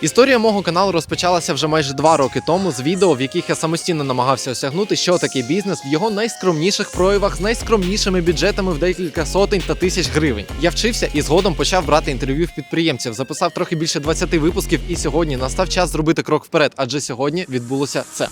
Історія мого каналу розпочалася вже майже два роки тому з відео, в яких я самостійно намагався осягнути, що таке бізнес в його найскромніших проявах з найскромнішими бюджетами в декілька сотень та тисяч гривень. Я вчився і згодом почав брати інтерв'ю в підприємців, записав трохи більше 20 випусків, і сьогодні настав час зробити крок вперед, адже сьогодні відбулося це.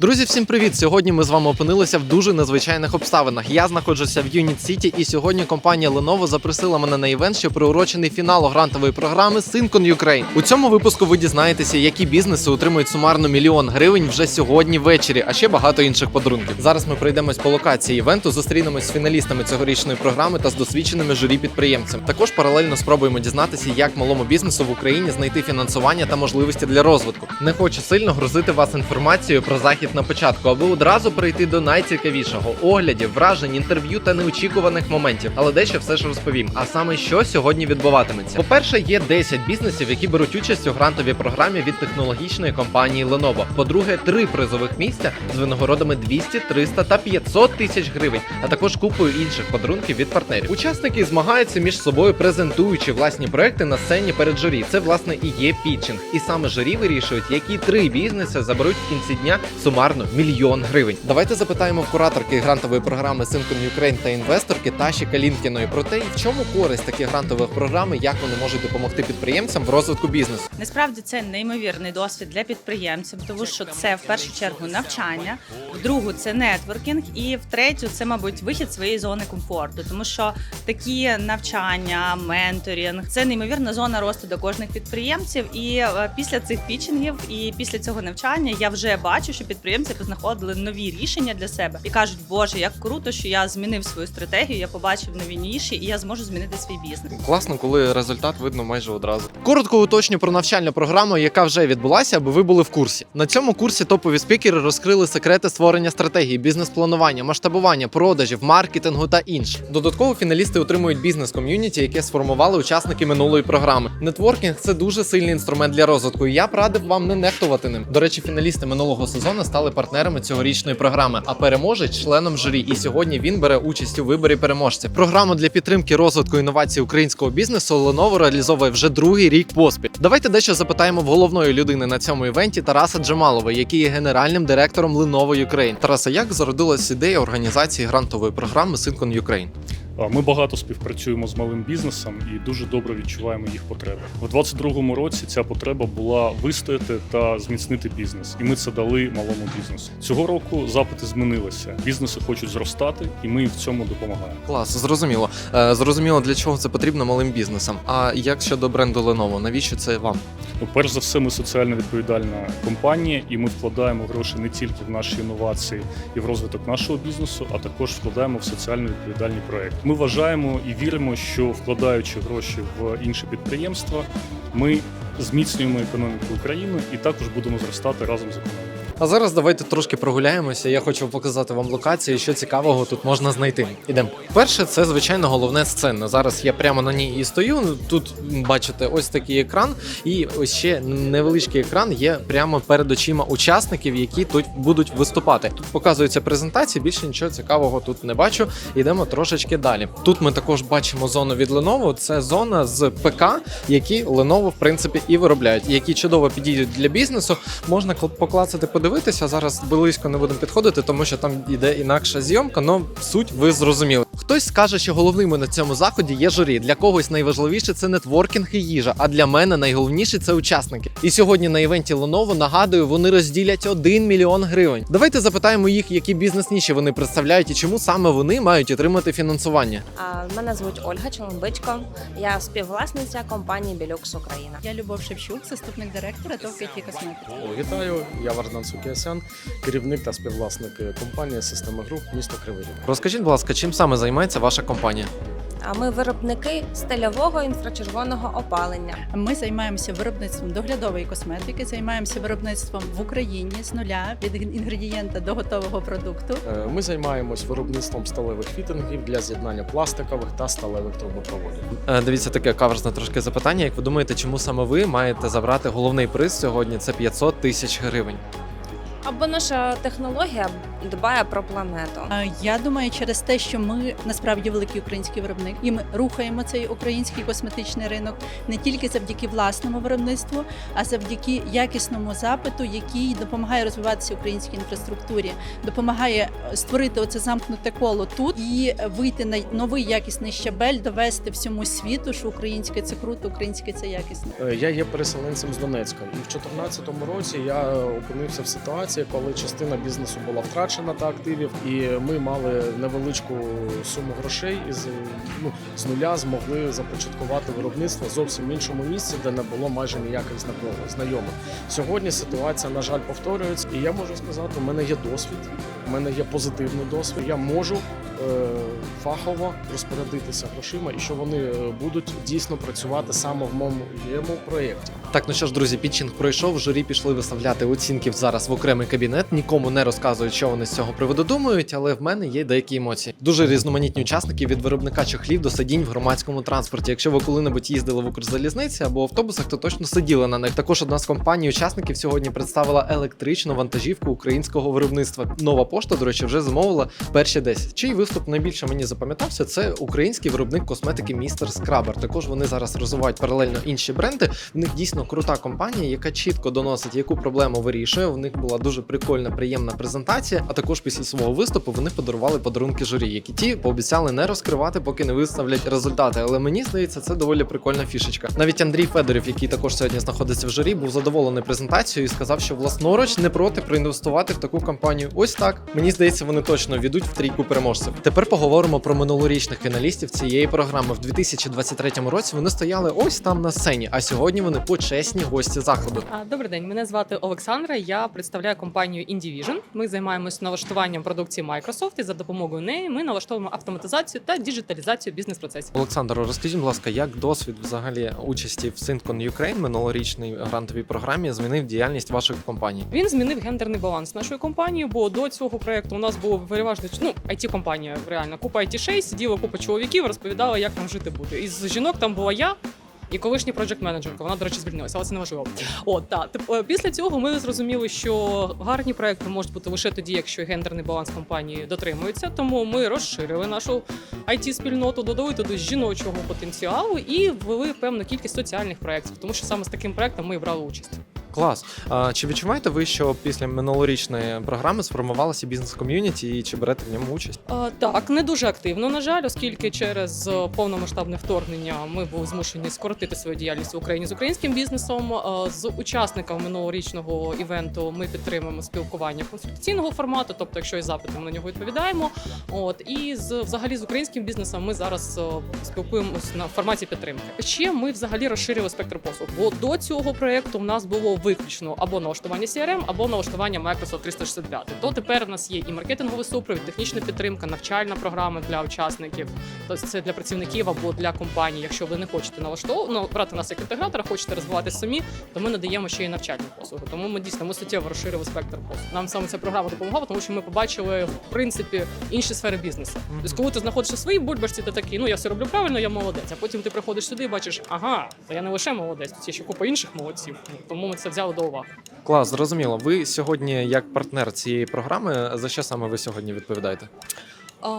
Друзі, всім привіт! Сьогодні ми з вами опинилися в дуже незвичайних обставинах. Я знаходжуся в Юніт Сіті, і сьогодні компанія Lenovo запросила мене на івент, що приурочений фіналу грантової програми Syncon Ukraine. У цьому випуску ви дізнаєтеся, які бізнеси отримують сумарно мільйон гривень вже сьогодні ввечері, а ще багато інших подарунків. Зараз ми пройдемось по локації івенту, зустрінемось з фіналістами цьогорічної програми та з досвідченими журі підприємцями. Також паралельно спробуємо дізнатися, як малому бізнесу в Україні знайти фінансування та можливості для розвитку. Не хочу сильно грузити вас інформацією про захід на початку, аби одразу перейти до найцікавішого оглядів, вражень, інтерв'ю та неочікуваних моментів. Але дещо все ж розповім. А саме що сьогодні відбуватиметься. По-перше, є 10 бізнесів, які беруть участь у грантовій програмі від технологічної компанії Lenovo. По-друге, три призових місця з винагородами 200, 300 та 500 тисяч гривень, а також купою інших подарунків від партнерів. Учасники змагаються між собою, презентуючи власні проекти на сцені перед журі. Це власне і є пітчинг. І саме журі вирішують, які три бізнеси заберуть в кінці дня сумарно мільйон гривень. Давайте запитаємо в кураторки грантової програми Syncon Ukraine та інвесторки Таші Калінкіної про те, в чому користь таких грантових програм, і як вони можуть допомогти підприємцям в розвитку бізнесу. Насправді це неймовірний досвід для підприємців, тому що це в першу чергу навчання, в другу це нетворкінг, і в третю це, мабуть, вихід своєї зони комфорту, тому що такі навчання, менторінг це неймовірна зона росту для кожних підприємців. І е, після цих пітчингів і після цього навчання я вже бачу, що підприємці познаходили нові рішення для себе і кажуть, Боже, як круто, що я змінив свою стратегію, я побачив нові ніші, і я зможу змінити свій бізнес. Класно, коли результат видно майже одразу. Коротко уточню про навчальну програму, яка вже відбулася, аби ви були в курсі. На цьому курсі топові спікери розкрили секрети створення стратегії, бізнес-планування, масштабування, продажів, маркетингу та інше. Додатково фіналісти отримують бізнес-ком'юніті, яке сформували учасники минулої програми. Нетворкінг це дуже сильний інструмент для розвитку. і Я б радив вам не нехтувати ним. До речі, фіналісти минулого сезону стали партнерами цьогорічної програми, а переможець членом журі. І сьогодні він бере участь у виборі переможця. Програму для підтримки розвитку інновацій українського бізнесу Lenovo реалізовує вже другий рік поспіль. Давайте дещо запитаємо в головної людини на цьому івенті Тараса Джамалова, який є генеральним директором Lenovo Ukraine. Тараса, як зародилась ідея організації грантової програми Syncon Ukraine? Ми багато співпрацюємо з малим бізнесом і дуже добре відчуваємо їх потреби. У 2022 році ця потреба була вистояти та зміцнити бізнес, і ми це дали малому бізнесу. Цього року запити змінилися. Бізнеси хочуть зростати, і ми їм в цьому допомагаємо. Клас, зрозуміло. Е, зрозуміло, для чого це потрібно малим бізнесам. А як щодо бренду Lenovo? Навіщо це вам? Ну, перш за все, ми соціально відповідальна компанія, і ми вкладаємо гроші не тільки в наші інновації і в розвиток нашого бізнесу, а також вкладаємо в соціально відповідальні проекти. Ми вважаємо і віримо, що вкладаючи гроші в інші підприємства, ми зміцнюємо економіку України і також будемо зростати разом з економікою. А зараз давайте трошки прогуляємося. Я хочу показати вам локацію, що цікавого тут можна знайти. Ідемо. Перше, це звичайно головне сцена. Зараз я прямо на ній і стою. Тут бачите, ось такий екран, і ось ще невеличкий екран є прямо перед очима учасників, які тут будуть виступати. Тут показується презентація. Більше нічого цікавого тут не бачу. Йдемо трошечки далі. Тут ми також бачимо зону від Lenovo. Це зона з ПК, які Lenovo, в принципі, і виробляють, які чудово підійдуть для бізнесу. Можна кл- поклацати, подивитися. Зараз близько не будемо підходити, тому що там іде інакша зйомка. але суть ви зрозуміли. Хтось скаже, що головними на цьому заході є журі. Для когось найважливіше це нетворкінг і їжа. А для мене найголовніше це учасники. І сьогодні на івенті Lenovo, нагадую, вони розділять 1 мільйон гривень. Давайте запитаємо їх, які бізнес-ніші вони представляють і чому саме вони мають отримати фінансування. А, Мене звуть Ольга Чоломбичко. Я співвласниця компанії Білюкс Україна. Я Любов Шевчук, заступник директора ТОВ «П'яті косметики. Вітаю, я Вардан Сукіасян, керівник та співвласник компанії Система Груп місто Кривий Ріг. Розкажіть, будь ласка, чим саме займається ваша компанія? А ми виробники стильового інфрачервоного опалення. Ми займаємося виробництвом доглядової косметики, займаємося виробництвом в Україні з нуля від інгредієнта до готового продукту. Е, Ми займаємось виробництвом сталевих фітингів для з'єднання пластикових та сталевих трубопроводів. Е, Дивіться, таке каверзне трошки запитання. Як ви думаєте, чому саме ви маєте забрати головний приз сьогодні? Це 500 тисяч гривень. Або наша технологія дбає про планету. Я думаю, через те, що ми насправді великий український виробник, і ми рухаємо цей український косметичний ринок не тільки завдяки власному виробництву, а завдяки якісному запиту, який допомагає розвиватися українській інфраструктурі, допомагає е, створити оце замкнуте коло тут і вийти на новий якісний щабель, довести всьому світу, що українське це круто, українське це якісно. Е, Я є переселенцем з Донецька, і в 2014 році я опинився в ситуації, коли частина бізнесу була втрачена та активів, і ми мали невеличку суму грошей і з, ну, з нуля змогли започаткувати виробництво зовсім в іншому місці, де не було майже ніяких знайомих. Сьогодні ситуація, на жаль, повторюється, і я можу сказати, у мене є досвід, у мене є позитивний досвід. Я можу е, фахово розпорядитися грошима, і що вони е, будуть дійсно працювати саме в моєму проєкті. Так, ну що ж, друзі, підчинг пройшов. Журі пішли виставляти оцінки зараз в окремий кабінет. Нікому не розказують, що вони з цього приводу думають, але в мене є деякі емоції. Дуже різноманітні учасники від виробника чохлів до сидінь в громадському транспорті. Якщо ви коли-небудь їздили в Укрзалізниці або автобусах, то точно сиділи на них. Також одна з компаній учасників сьогодні представила електричну вантажівку українського виробництва. Нова пошта, до речі, вже замовила перші 10. Чий виступ найбільше мені запам'ятався? Це український виробник косметики Містер Скрабер. Також вони зараз розвивають паралельно інші бренди. В них дійсно крута компанія, яка чітко доносить, яку проблему вирішує. У них була дуже прикольна, приємна презентація. А також після свого виступу вони подарували подарунки журі, які ті пообіцяли не розкривати, поки не виставлять результати. Але мені здається, це доволі прикольна фішечка. Навіть Андрій Федорів, який також сьогодні знаходиться в журі, був задоволений презентацією і сказав, що власноруч не проти проінвестувати в таку компанію. Ось так. Мені здається, вони точно війдуть в трійку переможців. Тепер поговоримо про минулорічних фіналістів цієї програми. В 2023 році вони стояли ось там на сцені, а сьогодні вони почесні гості заходу. Добрий день, мене звати Олександра. Я представляю компанію InDivision. Ми займаємось налаштуванням продукції Microsoft і за допомогою неї ми налаштовуємо автоматизацію та діджиталізацію бізнес-процесів. Олександр, розкажіть, будь ласка, як досвід взагалі участі в Syncon Ukraine минулорічній грантовій програмі змінив діяльність ваших компаній? Він змінив гендерний баланс нашої компанії, бо до цього проекту у нас було переважно ну, it компанія реально купа it шей сиділа купа чоловіків, розповідала, як нам жити буде. Із жінок там була я. І колишній проджект менеджерка, вона, до речі, звільнилася, але це не важливо. От так. Е, Після цього ми зрозуміли, що гарні проекти можуть бути лише тоді, якщо гендерний баланс компанії дотримується. Тому ми розширили нашу it спільноту додали туди жіночого потенціалу і ввели певну кількість соціальних проєктів, тому що саме з таким проектом ми брали участь. Клас. А, чи відчуваєте ви, що після минулорічної програми сформувалася бізнес-ком'юніті і чи берете в ньому участь? Так, не дуже активно, на жаль, оскільки через е, повномасштабне вторгнення ми були змушені скоротити свою діяльність в Україні з українським бізнесом. З учасниками минулорічного івенту ми підтримуємо спілкування консультаційного формату, тобто, якщо є запити, ми на нього відповідаємо. От і з взагалі з українським бізнесом ми зараз е, спілкуємося на форматі підтримки. Ще ми взагалі розширили спектр послуг. Бо до цього проекту у нас було виключно або налаштування CRM, або налаштування Microsoft 365. То тепер у нас є і маркетинговий супровід, технічна підтримка, навчальна програма для учасників. Тобто це для працівників або для компаній. Якщо ви не хочете налаштовувати, ну, брати нас як інтегратора, хочете розвивати самі, то ми надаємо ще й навчальні послуги. Тому ми дійсно ми суттєво розширили спектр послуг. Нам саме ця програма допомагала, тому що ми побачили в принципі інші сфери бізнесу. Тобто, коли ти знаходишся в своїй бульбашці, ти такий, ну я все роблю правильно, я молодець. А потім ти приходиш сюди і бачиш, ага, то я не лише молодець, тут є ще купа інших молодців. Тому ми це взяли до уваги. Клас, зрозуміло. Ви сьогодні, як партнер цієї програми, за що саме ви сьогодні відповідаєте?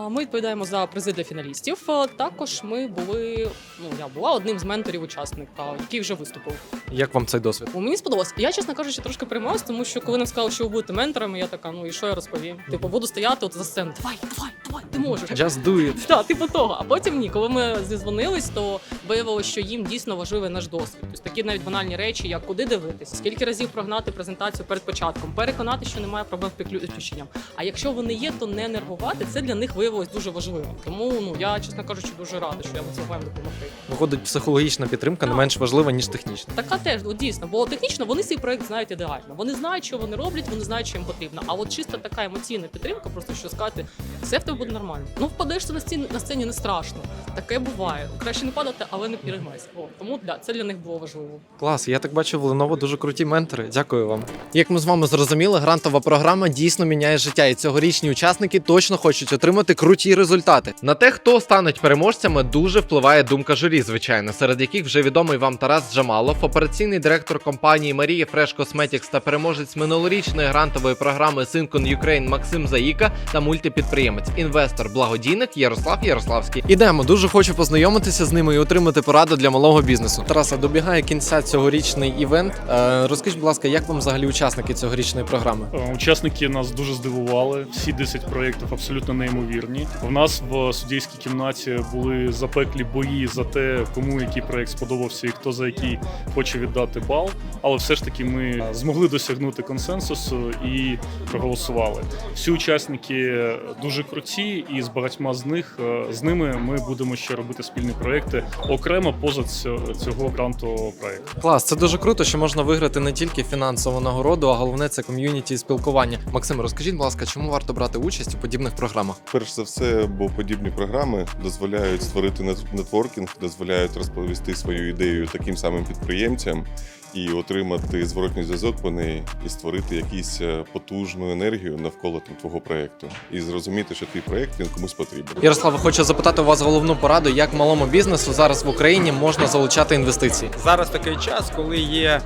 Ми відповідаємо за призи для фіналістів. Також ми були. Ну я була одним з менторів учасника, який вже виступив. Як вам цей досвід? Мені сподобалось. Я, чесно кажучи, трошки приймалась, тому що коли нам сказали, що ви будете менторами, я така, ну і що я розповім? Типу, буду стояти от за сценою. Давай, давай, давай, ти можеш. Just do it. Так, типу того. А потім ні, коли ми зізвонились, то виявилося, що їм дійсно важливий наш досвід. Тобто такі навіть банальні речі, як куди дивитися, скільки разів прогнати презентацію перед початком, переконати, що немає проблем з підклю- з включенням. А якщо вони є, то не нервувати. Це для них виявилось дуже важливим. Тому ну я, чесно кажучи, дуже рада, що я цього вам допомогти. Виходить, психологічна підтримка не менш важлива, ніж технічна. Така теж от, дійсно, бо технічно вони свій проект знають ідеально. Вони знають, що вони роблять, вони знають, що їм потрібно. А от чисто така емоційна підтримка, просто що сказати, все в тебе буде нормально. Ну впадеш на сцені на сцені не страшно. Таке буває. Краще не падати, а але не переймайся. Тому да, це для них було важливо. Клас, я так бачу, в Lenovo дуже круті ментори. Дякую вам. Як ми з вами зрозуміли, грантова програма дійсно міняє життя, і цьогорічні учасники точно хочуть отримати круті результати. На те, хто стануть переможцями, дуже впливає думка журі, звичайно, серед яких вже відомий вам Тарас Джамалов, операційний директор компанії Марія Fresh Cosmetics та переможець минулорічної грантової програми Syncon Ukraine Максим Заїка та мультипідприємець, інвестор, благодійник Ярослав Ярославський. Ідемо, дуже хочу познайомитися з ними і отримати пораду для малого бізнесу. Тараса, добігає кінця цьогорічний івент. Е, Розкажіть, будь ласка, як вам взагалі учасники цьогорічної програми? Е, Учасники нас дуже здивували. Всі 10 проєктів абсолютно неймовірні. У нас в суддійській кімнаті були запеклі бої за те, кому який проєкт сподобався і хто за який хоче віддати бал. Але все ж таки ми змогли досягнути консенсусу і проголосували. Всі учасники дуже круті, і з багатьма з них е, з ними ми будемо ще робити спільні проєкти окремо поза цього, гранту грантового проєкту. Клас, це дуже круто, що можна виграти не тільки фінансову нагороду, а головне це ком'юніті і спілкування. Максим, розкажіть, будь ласка, чому варто брати участь у подібних програмах? Перш за все, бо подібні програми дозволяють створити нетворкінг, дозволяють розповісти свою ідею таким самим підприємцям і отримати зворотній зв'язок по неї, і створити якусь е, потужну енергію навколо там твого проекту, і зрозуміти, що твій проект він комусь потрібен. Ярослава, хочу запитати у вас головну пораду, як малому бізнесу зараз в Україні можна залучати інвестиції. Зараз такий час, коли є.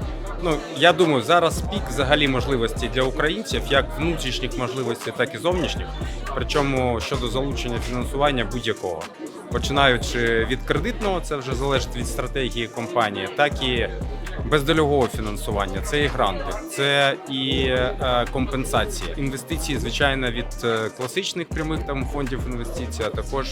Ну я думаю, зараз пік взагалі можливостей для українців, як внутрішніх можливостей, так і зовнішніх. Причому щодо залучення фінансування будь-якого, починаючи від кредитного, це вже залежить від стратегії компанії, так і бездольового фінансування. Це і гранти, це і е, компенсації. Інвестиції, звичайно, від е, класичних прямих там фондів інвестицій, а також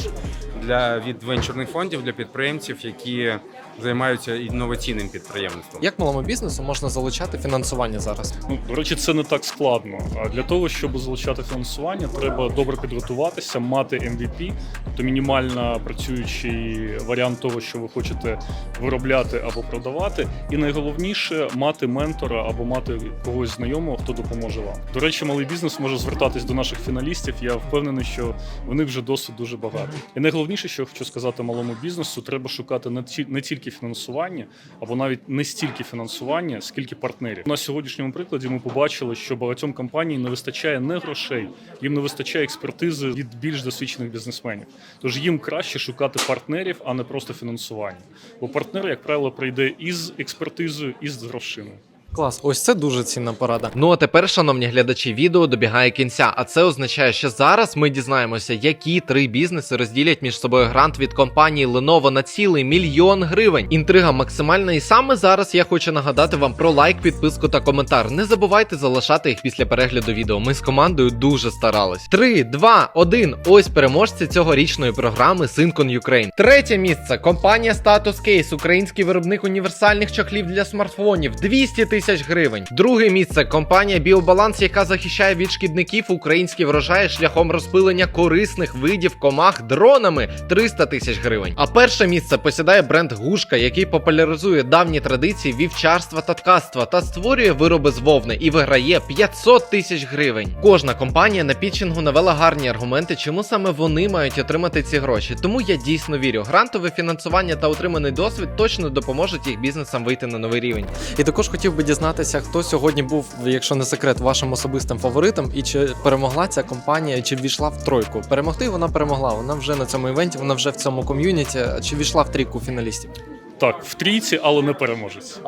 для від венчурних фондів для підприємців, які займаються інноваційним підприємництвом. Як малому бізнесу можна залучати фінансування зараз? Ну, до речі, це не так складно. А для того, щоб залучати фінансування, треба добре підготуватися, мати MVP, тобто мінімально працюючий варіант того, що ви хочете виробляти або продавати. І найголовніше мати ментора або мати когось знайомого, хто допоможе вам. До речі, малий бізнес може звертатись до наших фіналістів. Я впевнений, що в них вже досвід дуже багато. І найголовніше, що я хочу сказати малому бізнесу, треба шукати не тільки фінансування, або навіть не стільки фінансування, скільки партнерів. На сьогоднішньому прикладі ми побачили, що багатьом компаній не вистачає не грошей, їм не вистачає експертизи від більш досвідчених бізнесменів. Тож їм краще шукати партнерів, а не просто фінансування. Бо партнер, як правило, прийде із експертизою, і з грошима. Клас, ось це дуже цінна порада. Ну а тепер, шановні глядачі, відео добігає кінця. А це означає, що зараз ми дізнаємося, які три бізнеси розділять між собою грант від компанії Lenovo на цілий мільйон гривень. Інтрига максимальна, і саме зараз я хочу нагадати вам про лайк, підписку та коментар. Не забувайте залишати їх після перегляду відео. Ми з командою дуже старались. Три, два, один. Ось переможці цьогорічної програми Syncon Ukraine. Третє місце компанія Status Case, український виробник універсальних чохлів для смартфонів. 200 тисяч гривень. Друге місце компанія Біобаланс, яка захищає від шкідників українські врожаї шляхом розпилення корисних видів комах дронами 300 тисяч гривень. А перше місце посідає бренд Гушка, який популяризує давні традиції вівчарства та ткацтва та створює вироби з вовни і виграє 500 тисяч гривень. Кожна компанія на пітчингу навела гарні аргументи, чому саме вони мають отримати ці гроші. Тому я дійсно вірю, грантове фінансування та отриманий досвід точно допоможуть їх бізнесам вийти на новий рівень. І також хотів би дізнатися, хто сьогодні був, якщо не секрет, вашим особистим фаворитом, і чи перемогла ця компанія, чи ввійшла в тройку. Перемогти вона перемогла. Вона вже на цьому івенті, вона вже в цьому ком'юніті. Чи війшла в трійку фіналістів? Так, в трійці, але не переможець.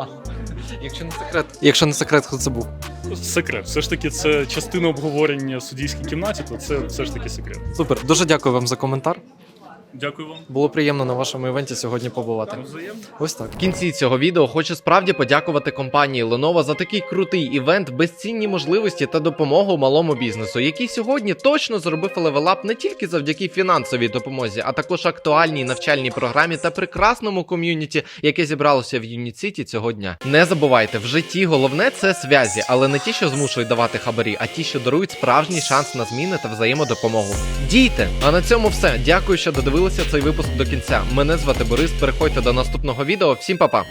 Якщо не секрет, якщо не секрет, хто це був? Секрет. Все ж таки, це частина обговорення в суддійській кімнаті, то це все ж таки секрет. Супер, дуже дякую вам за коментар. Дякую вам. Було приємно на вашому івенті сьогодні побувати. Ось так. В кінці цього відео хочу справді подякувати компанії Lenovo за такий крутий івент, безцінні можливості та допомогу малому бізнесу, який сьогодні точно зробив левелап не тільки завдяки фінансовій допомозі, а також актуальній навчальній програмі та прекрасному ком'юніті, яке зібралося в Юніт-Сіті цього дня. Не забувайте, в житті головне це зв'язі, але не ті, що змушують давати хабарі, а ті, що дарують справжній шанс на зміни та взаємодопомогу. Дійте! А на цьому все. Дякую, що додивилися цей випуск до кінця. Мене звати Борис. Переходьте до наступного відео. Всім па-па!